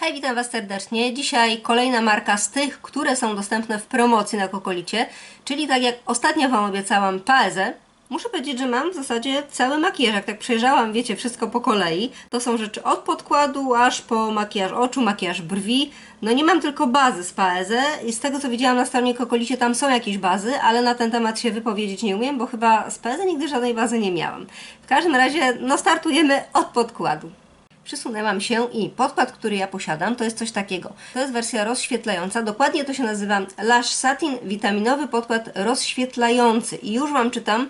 Hej, witam Was serdecznie. Dzisiaj kolejna marka z tych, które są dostępne w promocji na Kokolicie, czyli tak jak ostatnio Wam obiecałam, Paezę. Muszę powiedzieć, że mam w zasadzie cały makijaż. Jak tak przejrzałam, wiecie, wszystko po kolei. To są rzeczy od podkładu aż po makijaż oczu, makijaż brwi. No nie mam tylko bazy z Paezę i z tego co widziałam na stronie Kokolicie tam są jakieś bazy, ale na ten temat się wypowiedzieć nie umiem, bo chyba z Paezę nigdy żadnej bazy nie miałam. W każdym razie, no startujemy od podkładu. Przysunęłam się i podkład, który ja posiadam, to jest coś takiego. To jest wersja rozświetlająca. Dokładnie to się nazywa Lash Satin Witaminowy Podkład Rozświetlający. I już Wam czytam,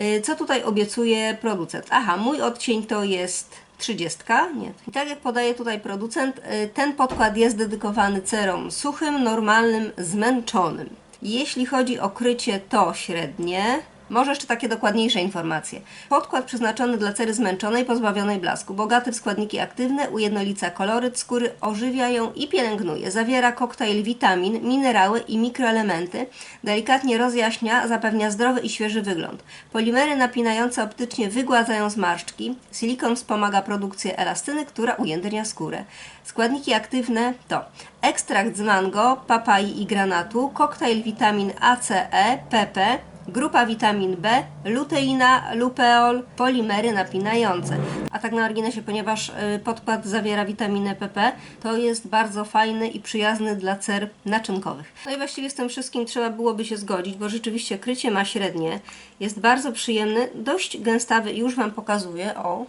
y, co tutaj obiecuje producent. Aha, mój odcień to jest 30. Nie. I tak jak podaje tutaj producent, y, ten podkład jest dedykowany cerom suchym, normalnym, zmęczonym. Jeśli chodzi o krycie, to średnie. Może jeszcze takie dokładniejsze informacje. Podkład przeznaczony dla cery zmęczonej, pozbawionej blasku. Bogaty w składniki aktywne, ujednolica koloryt skóry, ożywia ją i pielęgnuje. Zawiera koktajl witamin, minerały i mikroelementy. Delikatnie rozjaśnia, zapewnia zdrowy i świeży wygląd. Polimery napinające optycznie wygładzają zmarszczki. Silikon wspomaga produkcję elastyny, która ujędrnia skórę. Składniki aktywne to ekstrakt z mango, papai i granatu, koktajl witamin A, C, E, PP, grupa witamin B, luteina, lupeol, polimery napinające. A tak na marginesie, ponieważ y, podkład zawiera witaminę PP, to jest bardzo fajny i przyjazny dla cer naczynkowych. No i właściwie z tym wszystkim trzeba byłoby się zgodzić, bo rzeczywiście krycie ma średnie, jest bardzo przyjemny, dość gęstawy, już Wam pokazuję, o,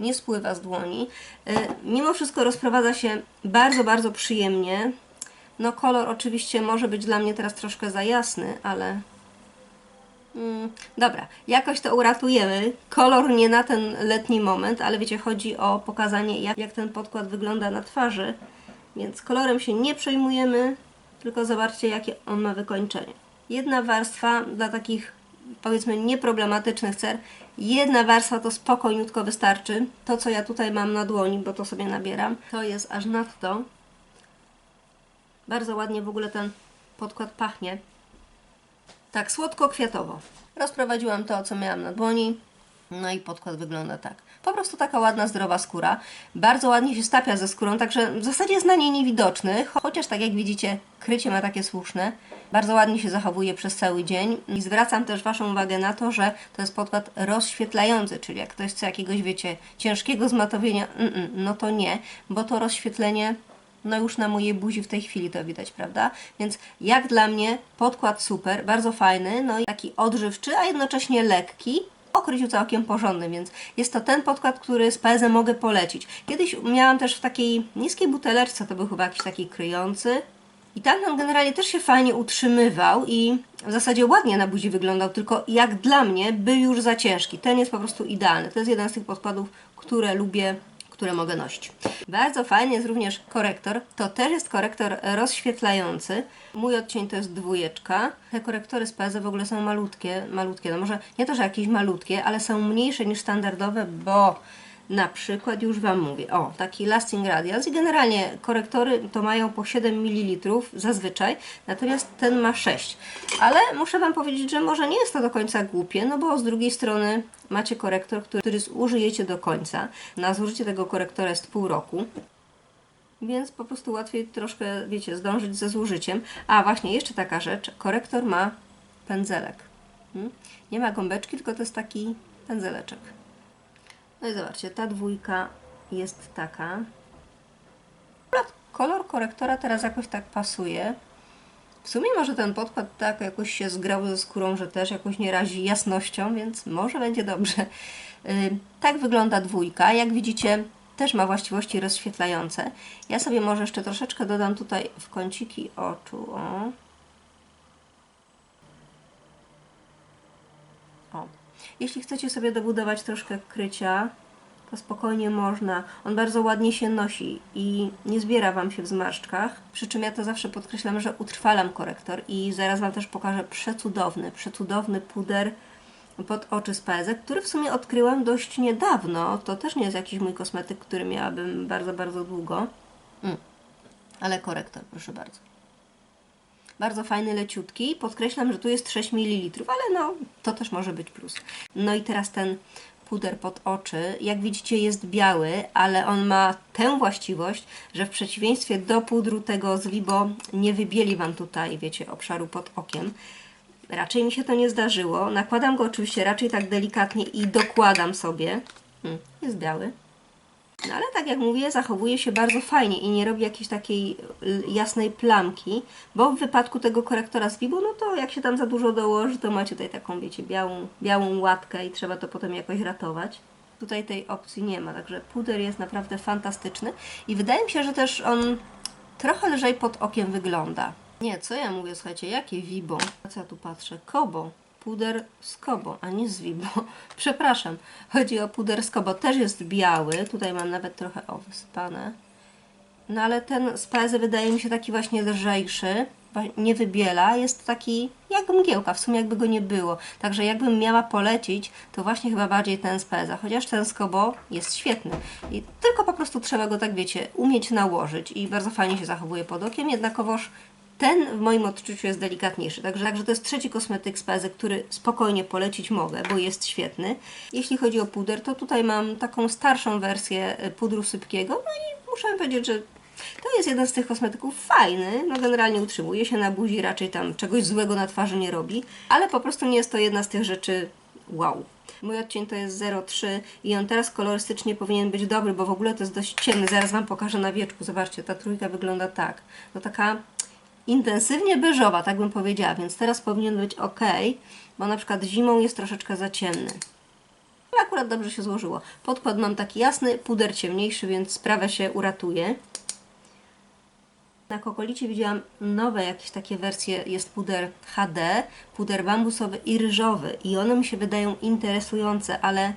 nie spływa z dłoni. Y, Mimo wszystko rozprowadza się bardzo, bardzo przyjemnie. No kolor oczywiście może być dla mnie teraz troszkę za jasny, ale Mm, dobra, jakoś to uratujemy. Kolor nie na ten letni moment, ale wiecie, chodzi o pokazanie, jak, jak ten podkład wygląda na twarzy. Więc kolorem się nie przejmujemy, tylko zobaczcie, jakie on ma wykończenie. Jedna warstwa dla takich, powiedzmy, nieproblematycznych cer. Jedna warstwa to spokojniutko wystarczy. To, co ja tutaj mam na dłoni, bo to sobie nabieram, to jest aż nadto. Bardzo ładnie w ogóle ten podkład pachnie. Tak, słodko-kwiatowo. Rozprowadziłam to, co miałam na dłoni. No i podkład wygląda tak. Po prostu taka ładna, zdrowa skóra. Bardzo ładnie się stapia ze skórą, także w zasadzie jest na niej niewidoczny. cho- Chociaż tak jak widzicie, krycie ma takie słuszne. Bardzo ładnie się zachowuje przez cały dzień. I zwracam też Waszą uwagę na to, że to jest podkład rozświetlający, czyli jak ktoś chce jakiegoś, wiecie, ciężkiego zmatowienia, no to nie, bo to rozświetlenie no już na mojej buzi w tej chwili to widać, prawda? Więc jak dla mnie podkład super, bardzo fajny, no i taki odżywczy, a jednocześnie lekki. O kryciu całkiem porządnym, więc jest to ten podkład, który z PZ mogę polecić. Kiedyś miałam też w takiej niskiej buteleczce, to był chyba jakiś taki kryjący. I tamten generalnie też się fajnie utrzymywał i w zasadzie ładnie na buzi wyglądał, tylko jak dla mnie był już za ciężki. Ten jest po prostu idealny. To jest jeden z tych podkładów, które lubię które mogę nosić. Bardzo fajny jest również korektor. To też jest korektor rozświetlający. Mój odcień to jest dwójeczka. Te korektory z PZ w ogóle są malutkie, malutkie. No może nie to, że jakieś malutkie, ale są mniejsze niż standardowe, bo na przykład już Wam mówię, o, taki Lasting Radiance i generalnie korektory to mają po 7 ml zazwyczaj, natomiast ten ma 6. Ale muszę Wam powiedzieć, że może nie jest to do końca głupie, no bo z drugiej strony macie korektor, który, zużyjecie do końca. Na zużycie tego korektora jest pół roku. Więc po prostu łatwiej troszkę, wiecie, zdążyć ze zużyciem. A właśnie, jeszcze taka rzecz. Korektor ma pędzelek. Hmm? Nie ma gąbeczki, tylko to jest taki pędzeleczek. No i zobaczcie, ta dwójka jest taka. Kolor korektora teraz jakoś tak pasuje. W sumie może ten podkład tak jakoś się zgrał ze skórą, że też jakoś nie razi jasnością, więc może będzie dobrze. Yy, tak wygląda dwójka. Jak widzicie, też ma właściwości rozświetlające. Ja sobie może jeszcze troszeczkę dodam tutaj w kąciki oczu. O. O. Jeśli chcecie sobie dobudować troszkę krycia, to spokojnie można. On bardzo ładnie się nosi i nie zbiera Wam się w zmarszczkach. Przy czym ja to zawsze podkreślam, że utrwalam korektor i zaraz Wam też pokażę przecudowny, przecudowny puder pod oczy z PZ, który w sumie odkryłam dość niedawno. To też nie jest jakiś mój kosmetyk, który miałabym bardzo, bardzo długo. Mm. Ale korektor, proszę bardzo. Bardzo fajny, leciutki. Podkreślam, że tu jest 6 ml, ale no, to też może być plus. No i teraz ten puder pod oczy. Jak widzicie jest biały, ale on ma tę właściwość, że w przeciwieństwie do pudru tego z Libo nie wybieli Wam tutaj, wiecie, obszaru pod okiem. Raczej mi się to nie zdarzyło. Nakładam go oczywiście raczej tak delikatnie i dokładam sobie. Hmm, jest biały. No ale tak jak mówię, zachowuje się bardzo fajnie i nie robi jakiejś takiej l- jasnej plamki, bo w wypadku tego korektora z Libo, no to jak się tam za dużo dołoży, to macie tutaj taką, wiecie, białą, białą łatkę i trzeba to potem jakoś ratować. Tutaj tej opcji nie ma, także puder jest naprawdę fantastyczny i wydaje mi się, że też on trochę lżej pod okiem wygląda. Nie, co ja mówię, słuchajcie, jakie Vibo? Co ja tu patrzę? Kobo. Puder z Kobo, a nie z Vibo. Przepraszam. Chodzi o puder z Kobo. Też jest biały. Tutaj mam nawet trochę o wysypane. No ale ten z wydaje mi się taki właśnie lżejszy. Nie wybiela. Jest taki jak mgiełka. W sumie jakby go nie było. Także jakbym miała polecić, to właśnie chyba bardziej ten z. Chociaż ten z Kobo jest świetny. I tylko po prostu trzeba go tak, wiecie, umieć nałożyć. I bardzo fajnie się zachowuje pod okiem. Jednakowoż ten w moim odczuciu jest delikatniejszy. Także, także to jest trzeci kosmetyk z PZ, który spokojnie polecić mogę, bo jest świetny. Jeśli chodzi o puder, to tutaj mam taką starszą wersję y, pudru sypkiego. No i muszę powiedzieć, że to jest jeden z tych kosmetyków fajny. No generalnie utrzymuje się na buzi, raczej tam czegoś złego na twarzy nie robi. Ale po prostu nie jest to jedna z tych rzeczy wow. Mój odcień to jest 03 i on teraz kolorystycznie powinien być dobry, bo w ogóle to jest dość ciemny. Zaraz Wam pokażę na wieczku. Zobaczcie, ta trójka wygląda tak. No taka intensywnie beżowa, tak bym powiedziała, więc teraz powinien być ok, bo na przykład zimą jest troszeczkę za ciemny. Ale akurat dobrze się złożyło. Podkład mam taki jasny, puder ciemniejszy, więc sprawę się uratuje. Na Kokolicie widziałam nowe jakieś takie wersje, jest puder HD, puder bambusowy i ryżowy i one mi się wydają interesujące, ale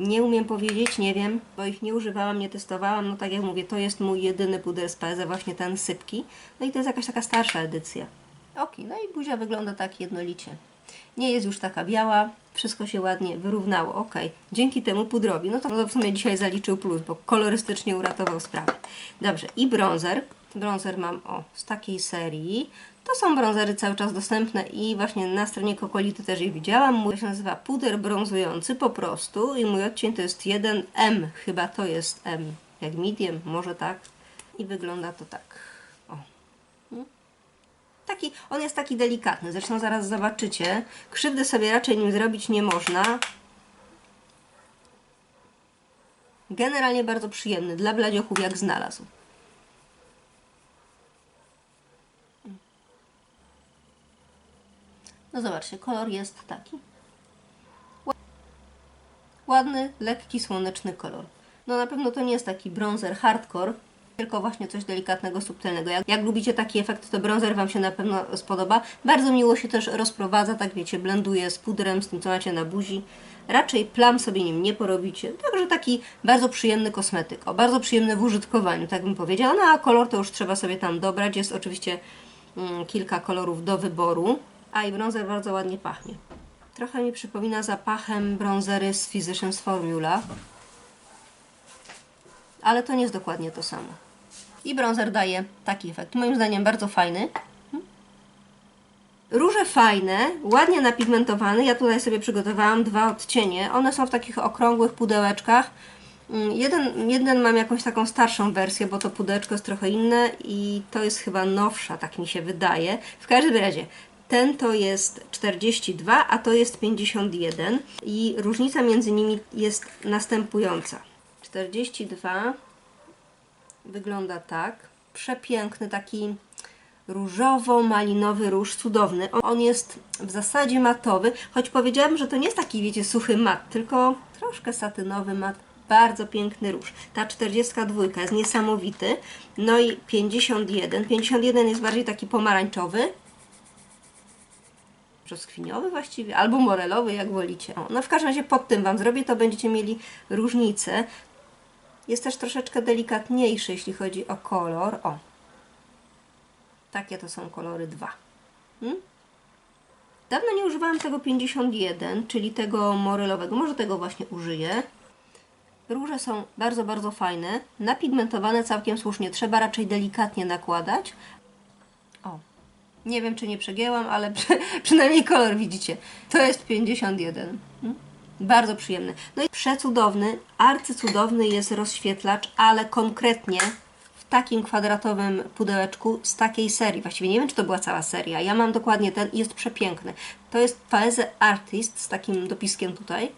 nie umiem powiedzieć, nie wiem, bo ich nie używałam, nie testowałam. No tak jak mówię, to jest mój jedyny puder z PZ, właśnie ten sypki. No i to jest jakaś taka starsza edycja. Ok, no i buzia wygląda tak jednolicie. Nie jest już taka biała, wszystko się ładnie wyrównało. Ok, dzięki temu pudrowi, no to no w sumie dzisiaj zaliczył plus, bo kolorystycznie uratował sprawę. Dobrze, i bronzer. Bronzer mam o z takiej serii. To są bronzery cały czas dostępne i właśnie na stronie Kokolity też je widziałam. Mój się nazywa puder brązujący po prostu i mój odcień to jest 1M, chyba to jest M, jak medium, może tak. I wygląda to tak. O. Mm. Taki, on jest taki delikatny, zresztą zaraz zobaczycie. Krzywdy sobie raczej nim zrobić nie można. Generalnie bardzo przyjemny, dla bladziochów jak znalazł. No zobaczcie, kolor jest taki. Ła- Ładny, lekki, słoneczny kolor. No na pewno to nie jest taki bronzer hardcore, tylko właśnie coś delikatnego, subtelnego. Jak, jak lubicie taki efekt, to bronzer Wam się na pewno spodoba. Bardzo miło się też rozprowadza, tak wiecie, blenduje z pudrem, z tym co macie na buzi. Raczej plam sobie nim nie porobicie. Także taki bardzo przyjemny kosmetyk. O, bardzo przyjemny w użytkowaniu, tak bym powiedziała. No a kolor to już trzeba sobie tam dobrać. Jest oczywiście mm, kilka kolorów do wyboru. A i bronzer bardzo ładnie pachnie. Trochę mi przypomina zapachem bronzery z Physicians Formula. Ale to nie jest dokładnie to samo. I bronzer daje taki efekt. Moim zdaniem bardzo fajny. Róże fajne, ładnie napigmentowane. Ja tutaj sobie przygotowałam dwa odcienie. One są w takich okrągłych pudełeczkach. Mm, Jeden, jeden mam jakąś taką starszą wersję, bo to pudełeczko jest trochę inne i to jest chyba nowsza, tak mi się wydaje. W każdym razie, ten to jest 42, a to jest 51 i różnica między nimi jest następująca. 42 wygląda tak. Przepiękny, taki różowo-malinowy róż, cudowny. On- jest w zasadzie matowy, choć powiedziałam, że to nie jest taki, wiecie, suchy mat, tylko troszkę satynowy mat. Bardzo piękny róż. Ta 42 jest niesamowity. No i 51. 51 jest bardziej taki pomarańczowy. Brzoskwiniowy właściwie, albo morelowy, jak wolicie. O, no w każdym razie pod tym Wam zrobię, to będziecie mieli różnicę. Jest też troszeczkę delikatniejszy, jeśli chodzi o kolor. O, takie to są kolory 2. Hmm? Dawno nie używałam tego 51, czyli tego morelowego. Może tego właśnie użyję. Róże są bardzo, bardzo fajne. Napigmentowane całkiem słusznie. Trzeba raczej delikatnie nakładać. Nie wiem czy nie przegięłam, ale przy, przynajmniej kolor widzicie. To jest 51. Hmm? Bardzo przyjemny. No i przecudowny, arcycudowny jest rozświetlacz, ale konkretnie w takim kwadratowym pudełeczku z takiej serii. Właściwie nie wiem, czy to była cała seria. Ja mam dokładnie ten i jest przepiękny. To jest Paese Artist z takim dopiskiem tutaj.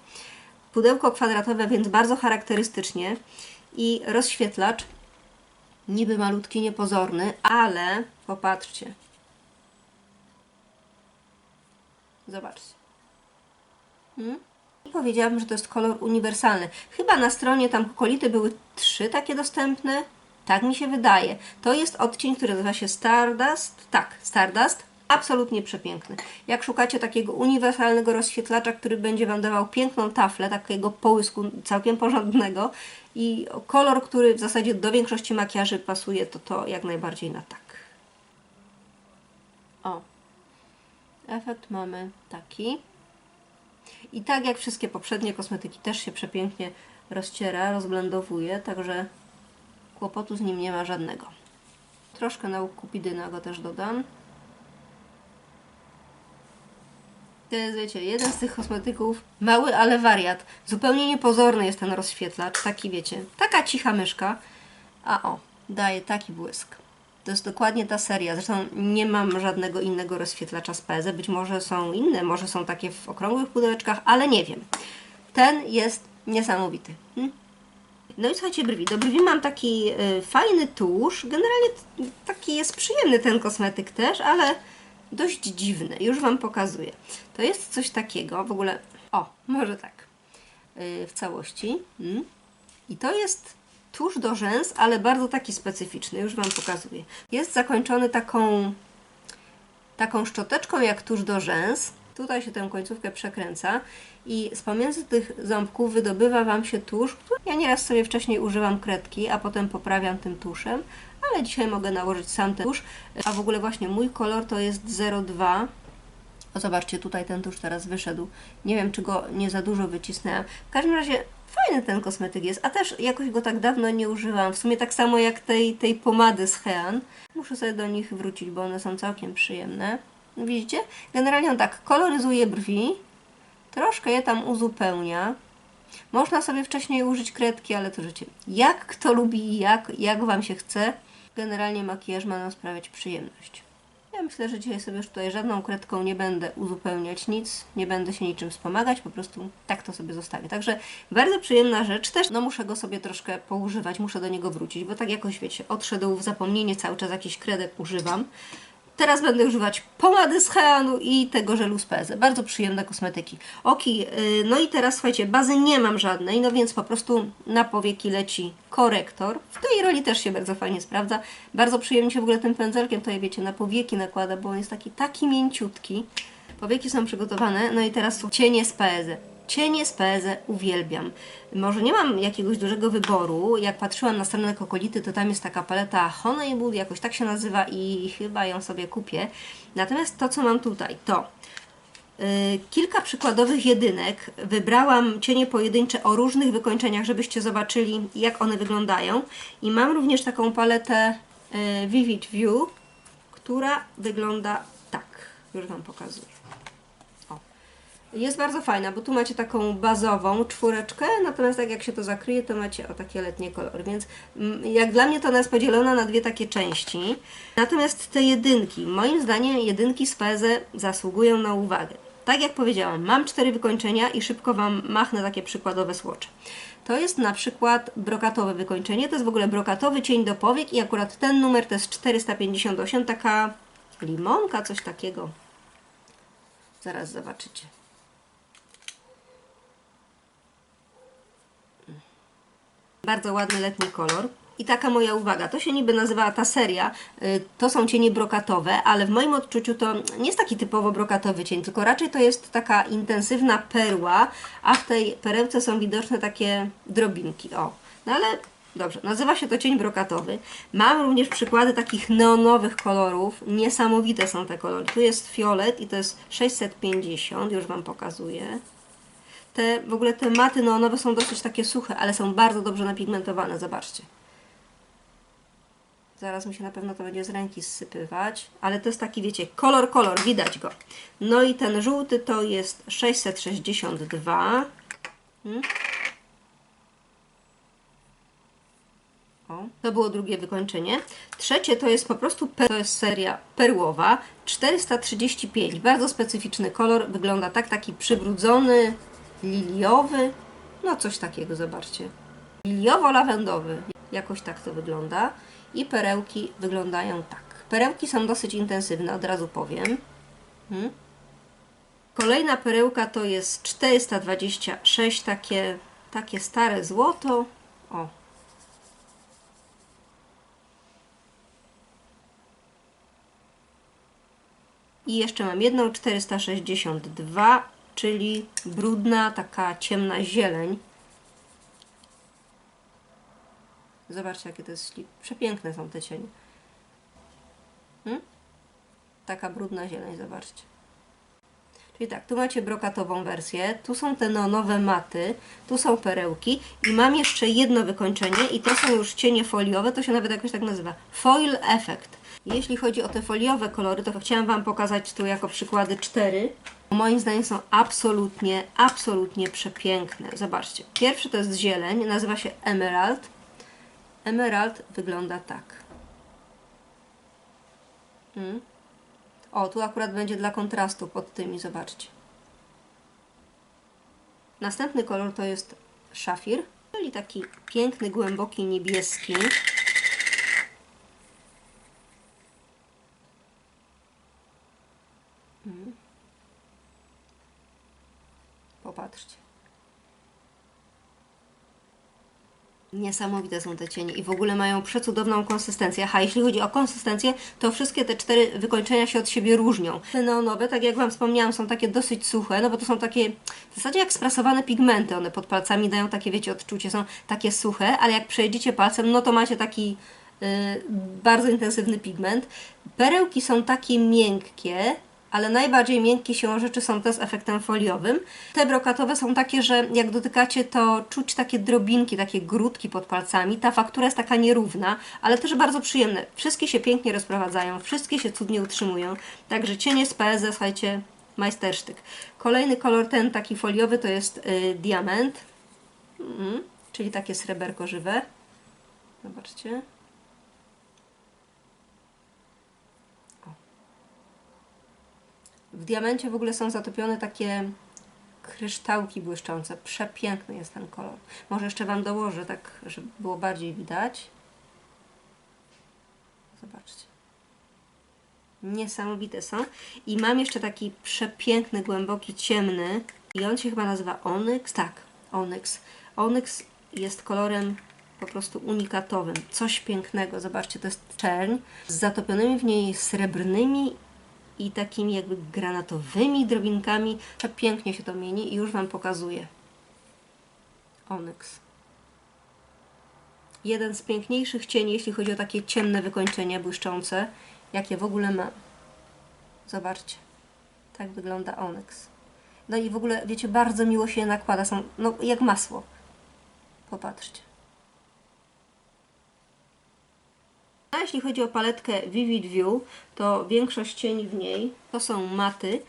Pudełko kwadratowe, więc bardzo charakterystycznie i rozświetlacz niby malutki, niepozorny, ale popatrzcie. Zobaczcie. Hmm? I powiedziałabym, że to jest kolor uniwersalny. Chyba na stronie tam kokolity były trzy takie dostępne. Tak mi się wydaje. To jest odcień, który nazywa się Stardust. Tak, Stardust. Absolutnie przepiękny. Jak szukacie takiego uniwersalnego rozświetlacza, który będzie Wam dawał piękną taflę, takiego połysku całkiem porządnego i kolor, który w zasadzie do większości makijaży pasuje, to to jak najbardziej na tak. O, efekt mamy taki. I tak jak wszystkie poprzednie kosmetyki też się przepięknie rozciera, rozblendowuje, także kłopotu z nim nie ma żadnego. Troszkę na kupidyna go też dodam. To jest, wiecie, jeden z tych kosmetyków, mały, ale wariat. Zupełnie niepozorny jest ten rozświetlacz, taki wiecie, taka cicha myszka, a o, daje taki błysk. To jest dokładnie ta seria. Zresztą nie mam żadnego innego rozświetlacza z PZ. Być może są inne, może są takie w okrągłych pudełeczkach, ale nie wiem. Ten jest niesamowity. Hmm? No i słuchajcie, brwi. Do brwi mam taki y, fajny tusz. Generalnie taki jest przyjemny ten kosmetyk też, ale dość dziwny. Już Wam pokazuję. To jest coś takiego, w ogóle, o, może tak, y, w całości. Mm. I to jest tusz do rzęs, ale bardzo taki specyficzny. Już Wam pokazuję. Jest zakończony taką, taką szczoteczką jak tusz do rzęs. Tutaj się tę końcówkę przekręca i z pomiędzy tych ząbków wydobywa Wam się tusz, ja nieraz sobie wcześniej używam kredki, a potem poprawiam tym tuszem, ale dzisiaj mogę nałożyć sam ten tusz. A w ogóle właśnie mój kolor to jest 02. O, zobaczcie, tutaj ten tusz teraz wyszedł. Nie wiem, czy go nie za dużo wycisnęłam. W każdym razie fajny ten kosmetyk jest, a też jakoś go tak dawno nie używam. W sumie tak samo jak tej, tej pomady z Hean. Muszę sobie do nich wrócić, bo one są całkiem przyjemne. Widzicie? Generalnie on tak koloryzuje brwi, troszkę je tam uzupełnia. Można sobie wcześniej użyć kredki, ale to życie. Jak kto lubi jak, jak Wam się chce, generalnie makijaż ma nam sprawiać przyjemność. Ja myślę, że dzisiaj sobie już tutaj żadną kredką nie będę uzupełniać nic, nie będę się niczym wspomagać, po prostu tak to sobie zostawię. Także bardzo przyjemna rzecz, też no muszę go sobie troszkę poużywać, muszę do niego wrócić, bo tak jakoś wiecie, odszedł w zapomnienie, cały czas jakiś kredek używam. Teraz będę używać pomady z Heanu i tego żelu z PZ. Bardzo przyjemne kosmetyki. Oki, yy, no i teraz słuchajcie, bazy nie mam żadnej, no więc po prostu na powieki leci korektor. W tej roli też się bardzo fajnie sprawdza. Bardzo przyjemnie się w ogóle tym pędzelkiem tutaj, wiecie, na powieki nakłada, bo on jest taki, taki mięciutki. Powieki są przygotowane, no i teraz cienie z PZ. Cienie z PZ uwielbiam. Może nie mam jakiegoś dużego wyboru. Jak patrzyłam na stronę Kokolity, to tam jest taka paleta Honeywood, jakoś tak się nazywa i chyba ją sobie kupię. Natomiast to, co mam tutaj, to yy, kilka przykładowych jedynek. Wybrałam cienie pojedyncze o różnych wykończeniach, żebyście zobaczyli, jak one wyglądają. I mam również taką paletę yy, Vivid View, która wygląda tak. Już Wam pokazuję. Jest bardzo fajna, bo tu macie taką bazową czwóreczkę, natomiast tak jak się to zakryje, to macie o takie letnie kolory, więc mm, jak dla mnie to ona jest podzielona na dwie takie części. Natomiast te jedynki, moim zdaniem jedynki z Feze zasługują na uwagę. Tak jak powiedziałam, mam cztery wykończenia i szybko Wam machnę takie przykładowe słocze. To jest na przykład brokatowe wykończenie, to jest w ogóle brokatowy cień do powiek i akurat ten numer to jest 458, taka limonka, coś takiego. Zaraz zobaczycie. Bardzo ładny letni kolor. I taka moja uwaga, to się niby nazywała ta seria, y, to są cienie brokatowe, ale w moim odczuciu to nie jest taki typowo brokatowy cień, tylko raczej to jest taka intensywna perła, a w tej perełce są widoczne takie drobinki. O, no ale dobrze, nazywa się to cień brokatowy. Mam również przykłady takich neonowych kolorów, niesamowite są te kolory. Tu jest fiolet i to jest 650, już Wam pokazuję. Te, w ogóle te maty neonowe są dosyć takie suche, ale są bardzo dobrze napigmentowane, zobaczcie. Zaraz mi się na pewno to będzie z ręki zsypywać, ale to jest taki, wiecie, kolor, kolor, widać go. No i ten żółty to jest 662. Hmm? To było drugie wykończenie. Trzecie to jest po prostu to jest seria perłowa 435. Bardzo specyficzny kolor. Wygląda tak, taki przybrudzony, liliowy. No coś takiego, zobaczcie. Liliowo-lawendowy. Jakoś tak to wygląda. I perełki wyglądają tak. Perełki są dosyć intensywne, od razu powiem. Hmm? Kolejna perełka to jest 426, takie, takie stare złoto. O. I jeszcze mam jedną 462, czyli brudna, taka ciemna zieleń. Zobaczcie, jakie to jest. Przepiękne są te cienie. Hmm? Taka brudna zieleń, zobaczcie. Tak, tu macie brokatową wersję, tu są te neonowe maty, tu są perełki i mam jeszcze jedno wykończenie i to są już cienie foliowe, to się nawet jakoś tak nazywa. Foil Effect. Jeśli chodzi o te foliowe kolory, to chciałam Wam pokazać tu jako przykłady cztery. Moim zdaniem są absolutnie, absolutnie przepiękne. Zobaczcie. Pierwszy to jest zieleń, nazywa się Emerald. Emerald wygląda tak. Mm. O, tu akurat będzie dla kontrastu pod tymi, zobaczcie. Następny kolor to jest szafir, czyli taki piękny, głęboki niebieski. Mm. Popatrzcie. Niesamowite są te cienie i w ogóle mają przecudowną konsystencję. A jeśli chodzi o konsystencję, to wszystkie te cztery wykończenia się od siebie różnią. Te neonowe, tak jak Wam wspomniałam, są takie dosyć suche, no bo to są takie w zasadzie jak sprasowane pigmenty. One pod palcami dają takie, wiecie, odczucie, są takie suche, ale jak przejdziecie palcem, no to macie taki yy, bardzo intensywny pigment. Perełki są takie miękkie, ale najbardziej miękkie siłą rzeczy są te z efektem foliowym. Te brokatowe są takie, że jak dotykacie, to czuć takie drobinki, takie grudki pod palcami. Ta faktura jest taka nierówna, ale też bardzo przyjemne. Wszystkie się pięknie rozprowadzają, wszystkie się cudnie utrzymują. Także cienie z PSZ, słuchajcie, majstersztyk. Kolejny kolor, ten taki foliowy, to jest y, diament, mhm, czyli takie sreberko żywe. Zobaczcie. W diamencie w ogóle są zatopione takie kryształki błyszczące. Przepiękny jest ten kolor. Może jeszcze Wam dołożę, tak, żeby było bardziej widać. Zobaczcie. Niesamowite są. I mam jeszcze taki przepiękny, głęboki, ciemny. I on się chyba nazywa Onyx. Tak, Onyx. Onyx jest kolorem po prostu unikatowym. Coś pięknego. Zobaczcie, to jest czerń z zatopionymi w niej srebrnymi i takimi jakby granatowymi drobinkami. Pięknie się to mieni i już Wam pokazuję. Onyx. Jeden z piękniejszych cieni, jeśli chodzi o takie ciemne wykończenia błyszczące, jakie w ogóle mam. Zobaczcie. Tak wygląda onyx. No i w ogóle, wiecie, bardzo miło się nakłada. Są no, jak masło. Popatrzcie. A jeśli chodzi o paletkę Vivid View, to większość cieni w niej to są maty,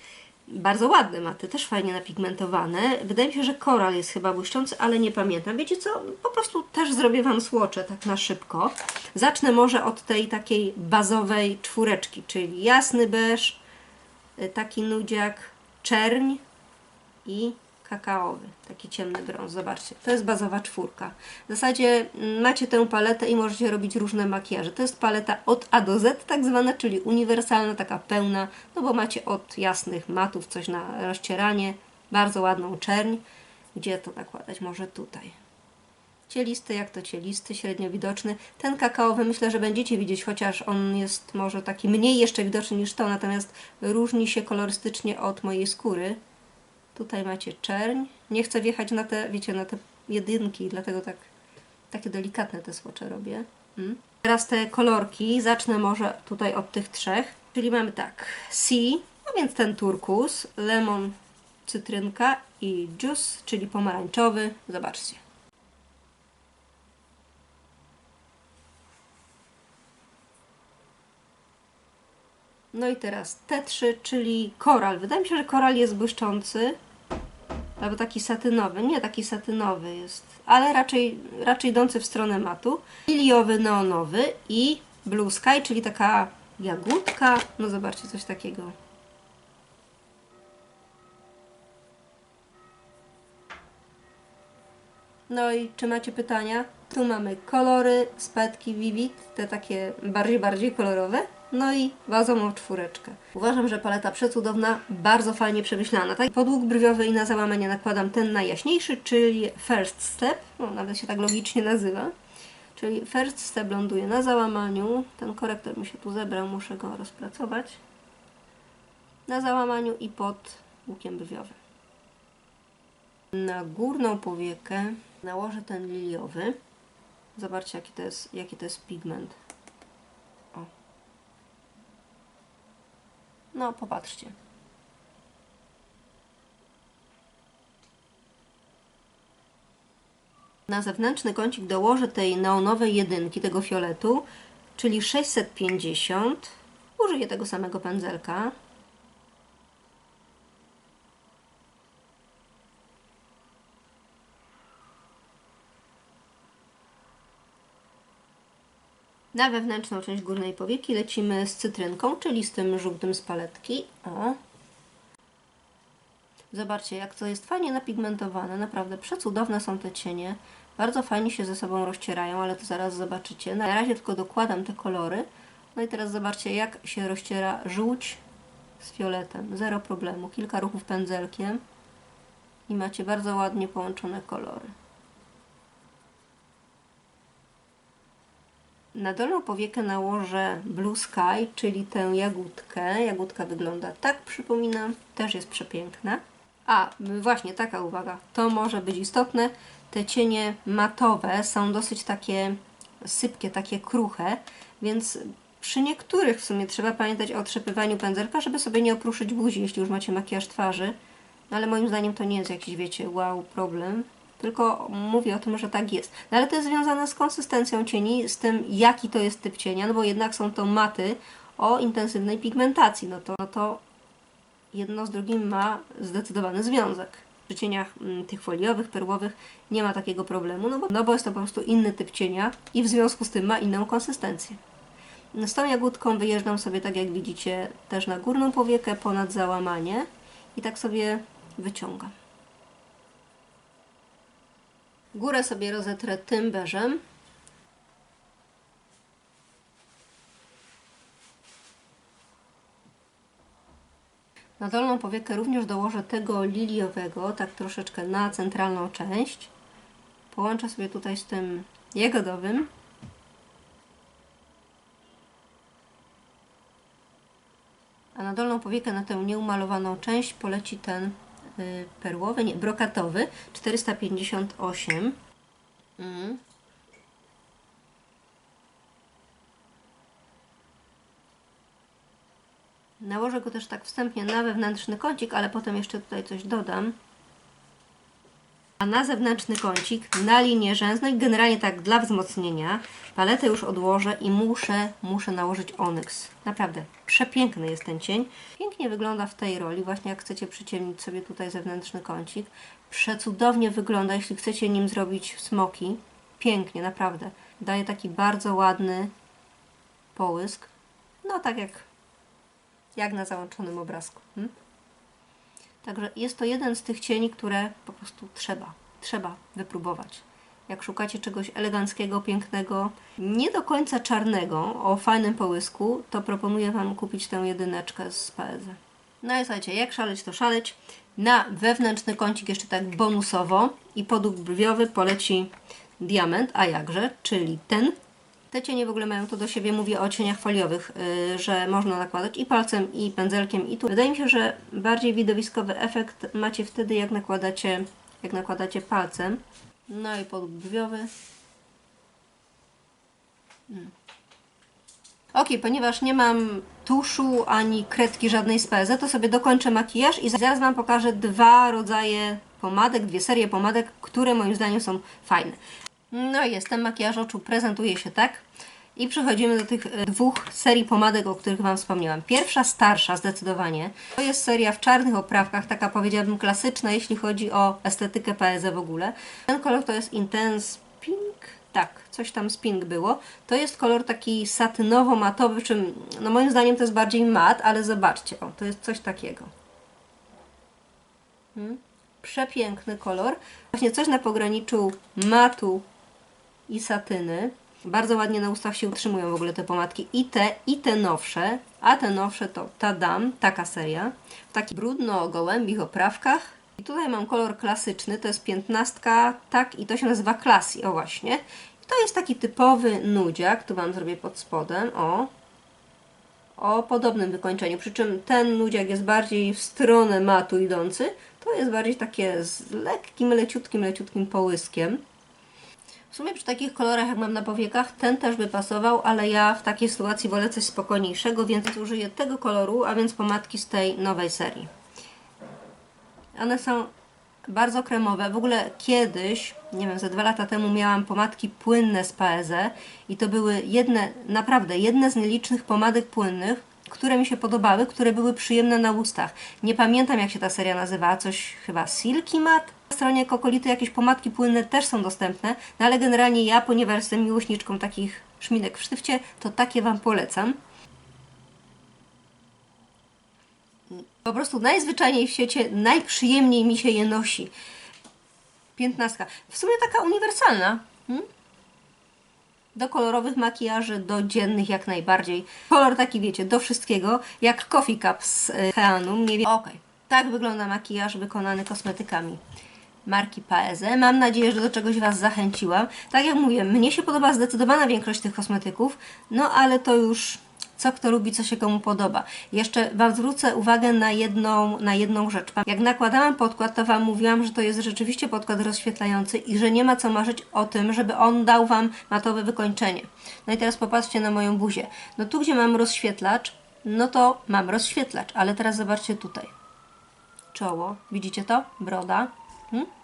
bardzo ładne maty, też fajnie napigmentowane. Wydaje mi się, że koral jest chyba błyszczący, ale nie pamiętam. Wiecie co? Po prostu też zrobię Wam słocze tak na szybko. Zacznę może od tej takiej bazowej czwóreczki, czyli jasny beż, y, taki nudziak, czerń i kakaowy, taki ciemny brąz. Zobaczcie, to jest bazowa czwórka. W zasadzie macie tę paletę i możecie robić różne makijaże. To jest paleta od A do Z, tak zwana, czyli uniwersalna, taka pełna, no bo macie od jasnych matów coś na rozcieranie, bardzo ładną czerń. Gdzie to nakładać? Może tutaj. Cielisty, jak to cielisty, średnio widoczny. Ten kakaowy myślę, że będziecie widzieć, chociaż on jest może taki mniej jeszcze widoczny niż to, natomiast różni się kolorystycznie od mojej skóry. Tutaj macie czerń. Nie chcę wjechać na te, wiecie, na te jedynki, dlatego tak takie delikatne te słocze robię. Mm. Teraz te kolorki, zacznę może tutaj od tych trzech. Czyli mamy tak, Sea, no więc ten turkus, lemon, cytrynka i juice, czyli pomarańczowy. Zobaczcie. No i teraz te trzy, czyli koral. Wydaje mi się, że koral jest błyszczący. albo taki satynowy, nie taki satynowy jest, ale raczej, raczej idący w stronę matu. Liliowy, neonowy i Blue Sky, czyli taka jagódka, no zobaczcie, coś takiego. No i czy macie pytania? Tu mamy kolory, spetki Vivid, te takie bardziej, bardziej kolorowe. No i wazową czwóreczkę. Uważam, że paleta przecudowna, bardzo fajnie przemyślana. Tak? Podług brwiowy i na załamanie nakładam ten najjaśniejszy, czyli First Step. No, nawet się tak logicznie nazywa. Czyli First Step ląduje na załamaniu. Ten korektor mi się tu zebrał, muszę go rozpracować. Na załamaniu i pod łukiem brwiowym. Na górną powiekę nałożę ten liliowy. Zobaczcie, jaki to jest, jaki to jest pigment. No, popatrzcie. Na zewnętrzny kącik dołożę tej neonowej jedynki, tego fioletu, czyli 650. Użyję tego samego pędzelka. Na wewnętrzną część górnej powieki lecimy z cytrynką, czyli z tym żółtym z paletki. O. Zobaczcie, jak to jest fajnie napigmentowane. Naprawdę przecudowne są te cienie. Bardzo fajnie się ze sobą rozcierają, ale to zaraz zobaczycie. Na razie tylko dokładam te kolory. No i teraz zobaczcie, jak się rozciera żółć z fioletem. Zero problemu. Kilka ruchów pędzelkiem i macie bardzo ładnie połączone kolory. Na dolną powiekę nałożę Blue Sky, czyli tę jagódkę. Jagódka wygląda tak, przypominam, też jest przepiękna. A, właśnie taka uwaga, to może być istotne. Te cienie matowe są dosyć takie sypkie, takie kruche, więc przy niektórych w sumie trzeba pamiętać o otrzepywaniu pędzelka, żeby sobie nie opruszyć buzi, jeśli już macie makijaż twarzy. No ale moim zdaniem to nie jest jakiś, wiecie, wow, problem. Tylko mówię o tym, że tak jest. No ale to jest związane z konsystencją cieni, z tym jaki to jest typ cienia, no bo jednak są to maty o intensywnej pigmentacji. No to, no to jedno z drugim ma zdecydowany związek. Przy cieniach mm, tych foliowych, perłowych nie ma takiego problemu, no bo, no bo jest to po prostu inny typ cienia i w związku z tym ma inną konsystencję. Z tą jagódką wyjeżdżam sobie, tak jak widzicie, też na górną powiekę ponad załamanie i tak sobie wyciągam. Górę sobie rozetrę tym beżem. Na dolną powiekę również dołożę tego liliowego, tak troszeczkę na centralną część. Połączę sobie tutaj z tym jagodowym. A na dolną powiekę, na tę nieumalowaną część poleci ten perłowy, nie, brokatowy 458. Mm. Nałożę go też tak wstępnie na wewnętrzny kącik, ale potem jeszcze tutaj coś dodam. A na zewnętrzny kącik, na linię rzęsną i generalnie tak dla wzmocnienia paletę już odłożę i muszę, muszę nałożyć onyx. Naprawdę, przepiękny jest ten cień. Pięknie wygląda w tej roli, właśnie jak chcecie przyciemnić sobie tutaj zewnętrzny kącik. Przecudownie wygląda, jeśli chcecie nim zrobić smoki. Pięknie, naprawdę. Daje taki bardzo ładny połysk. No tak jak, jak na załączonym obrazku. Hmm? Także jest to jeden z tych cieni, które po prostu trzeba, trzeba wypróbować. Jak szukacie czegoś eleganckiego, pięknego, nie do końca czarnego, o fajnym połysku, to proponuję Wam kupić tę jedyneczkę z Paeze. No i słuchajcie, jak szaleć to szaleć. Na wewnętrzny kącik jeszcze tak bonusowo i podług brwiowy poleci diament, a jakże, czyli ten. Te cienie w ogóle mają to do siebie, mówię o cieniach foliowych, yy, że można nakładać i palcem, i pędzelkiem, i tu. Wydaje mi się, że bardziej widowiskowy efekt macie wtedy, jak nakładacie, jak nakładacie palcem. No i podbrwiowy. Mm. Ok, ponieważ nie mam tuszu ani kredki żadnej z PZ, to sobie dokończę makijaż i zaraz Wam pokażę dwa rodzaje pomadek, dwie serie pomadek, które moim zdaniem są fajne. No i jest, ten makijaż oczu prezentuje się tak. I przechodzimy do tych e, dwóch serii pomadek, o których Wam wspomniałam. Pierwsza, starsza zdecydowanie, to jest seria w czarnych oprawkach, taka powiedziałabym klasyczna, jeśli chodzi o estetykę PZ w ogóle. Ten kolor to jest Intense Pink, tak, coś tam z pink było. To jest kolor taki satynowo-matowy, czym no moim zdaniem to jest bardziej mat, ale zobaczcie, o, to jest coś takiego. Hmm? Przepiękny kolor. Właśnie coś na pograniczu matu i satyny. Bardzo ładnie na ustach się utrzymują w ogóle te pomadki. I te, i te nowsze. A te nowsze to Tadam, taka seria. W takich brudno-gołębich oprawkach. I tutaj mam kolor klasyczny, to jest piętnastka, tak, i to się nazywa Classy, o właśnie. I to jest taki typowy nudziak, tu Wam zrobię pod spodem, o. O podobnym wykończeniu, przy czym ten nudziak jest bardziej w stronę matu idący, to jest bardziej takie z lekkim, leciutkim, leciutkim połyskiem. W sumie przy takich kolorach, jak mam na powiekach, ten też by pasował, ale ja w takiej sytuacji wolę coś spokojniejszego, więc użyję tego koloru, a więc pomadki z tej nowej serii. One są bardzo kremowe. W ogóle kiedyś, nie wiem, ze dwa lata temu miałam pomadki płynne z Paeze i to były jedne, naprawdę jedne z nielicznych pomadek płynnych, które mi się podobały, które były przyjemne na ustach. Nie pamiętam jak się ta seria nazywała, coś chyba Silky Matte? Stronie Kokolity jakieś pomadki płynne też są dostępne, no ale generalnie ja, ponieważ jestem miłośniczką takich szminek w sztywcie, to takie Wam polecam. Po prostu najzwyczajniej w świecie, najprzyjemniej mi się je nosi. Piętnastka. W sumie taka uniwersalna. Hmm? Do kolorowych makijaży, do dziennych jak najbardziej. Kolor taki wiecie, do wszystkiego, jak Coffee Cup z y, Heanum. Nie wiem. Okej, tak wygląda makijaż wykonany kosmetykami marki Paeze. Mam nadzieję, że do czegoś Was zachęciłam. Tak jak mówię, mnie się podoba zdecydowana większość tych kosmetyków, no ale to już co kto lubi, co się komu podoba. Jeszcze Wam zwrócę uwagę na jedną, na jedną rzecz. Jak nakładałam podkład, to Wam mówiłam, że to jest rzeczywiście podkład rozświetlający i że nie ma co marzyć o tym, żeby on dał Wam matowe wykończenie. No i teraz popatrzcie na moją buzię. No tu, gdzie mam rozświetlacz, no to mam rozświetlacz, ale teraz zobaczcie tutaj. Czoło, widzicie to? Broda. Hmm?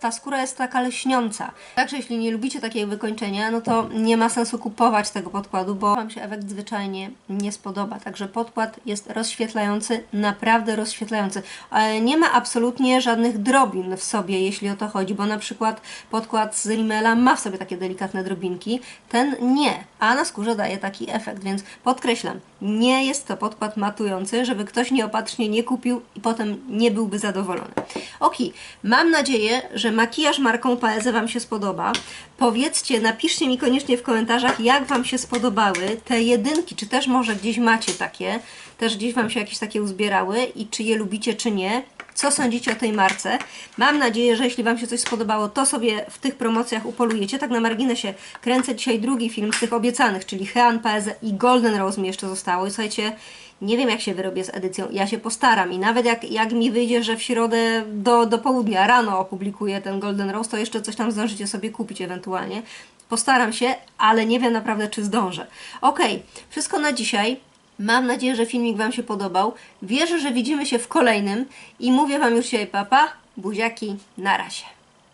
Ta skóra jest taka leśniąca. Także jeśli nie lubicie takiego wykończenia, no to nie ma sensu kupować tego podkładu, bo Wam się efekt zwyczajnie nie spodoba. Także podkład jest rozświetlający, naprawdę rozświetlający. Ale nie ma absolutnie żadnych drobin w sobie, jeśli o to chodzi, bo na przykład podkład z Rimmela ma w sobie takie delikatne drobinki, ten nie, a na skórze daje taki efekt, więc podkreślam, nie jest to podkład matujący, żeby ktoś nieopatrznie nie kupił i potem nie byłby zadowolony. Ok, mam nadzieję, że makijaż marką Paeze Wam się spodoba. Powiedzcie, napiszcie mi koniecznie w komentarzach, jak Wam się spodobały te jedynki, czy też może gdzieś macie takie, też gdzieś Wam się jakieś takie uzbierały i czy je lubicie, czy nie. Co sądzicie o tej marce? Mam nadzieję, że jeśli Wam się coś spodobało, to sobie w tych promocjach upolujecie. Tak na marginesie kręcę dzisiaj drugi film z tych obiecanych, czyli Hean Paeze i Golden Rose mi jeszcze zostało. I słuchajcie, nie wiem jak się wyrobię z edycją, ja się postaram i nawet jak, jak mi wyjdzie, że w środę do, do południa rano opublikuję ten Golden Rose, to jeszcze coś tam zdążycie sobie kupić ewentualnie. Postaram się, ale nie wiem naprawdę czy zdążę. Ok, wszystko na dzisiaj. Mam nadzieję, że filmik Wam się podobał. Wierzę, że widzimy się w kolejnym i mówię Wam już dzisiaj papa, buziaki, na razie.